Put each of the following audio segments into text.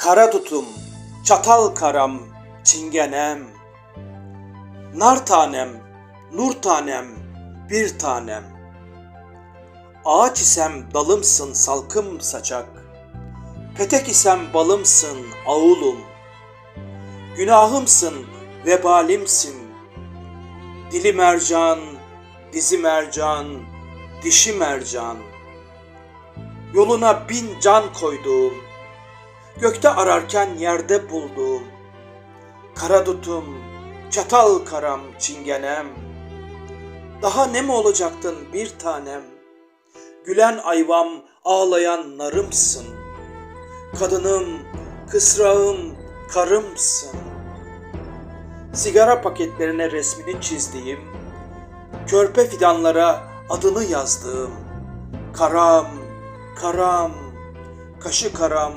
Kara tutum, çatal karam, çingenem. Nar tanem, nur tanem, bir tanem. Ağaç isem dalımsın salkım saçak. Petek isem balımsın ağulum. Günahımsın, vebalimsin. Dili mercan, dizi mercan, dişi mercan. Yoluna bin can koyduğum, gökte ararken yerde bulduğum. Kara dutum, çatal karam çingenem. Daha ne mi olacaktın bir tanem? Gülen ayvam, ağlayan narımsın. Kadınım, kısrağım, karımsın. Sigara paketlerine resmini çizdiğim, körpe fidanlara adını yazdığım, karam, karam, kaşı karam,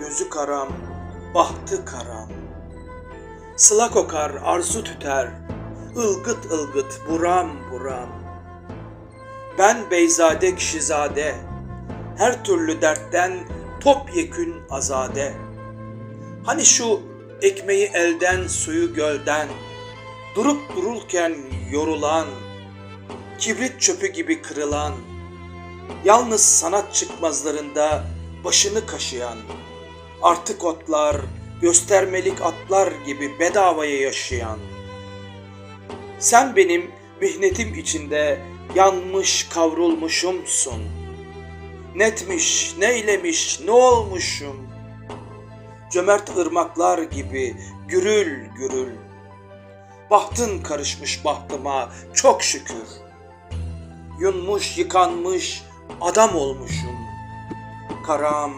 gözü karam, bahtı karam. Sıla kokar, arzu tüter, ılgıt ılgıt, buram buram. Ben beyzade kişizade, her türlü dertten topyekün azade. Hani şu ekmeği elden, suyu gölden, durup dururken yorulan, kibrit çöpü gibi kırılan, yalnız sanat çıkmazlarında başını kaşıyan, artık otlar, göstermelik atlar gibi bedavaya yaşayan. Sen benim mihnetim içinde yanmış kavrulmuşumsun. Netmiş, neylemiş, ne olmuşum? Cömert ırmaklar gibi gürül gürül. Bahtın karışmış bahtıma çok şükür. Yunmuş, yıkanmış adam olmuşum. Karam,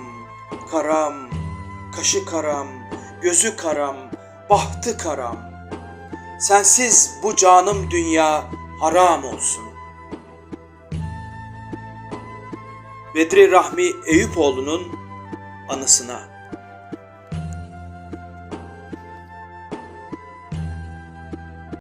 karam, kaşı karam, gözü karam, bahtı karam. Sensiz bu canım dünya haram olsun. Bedri Rahmi Eyüpoğlu'nun anısına.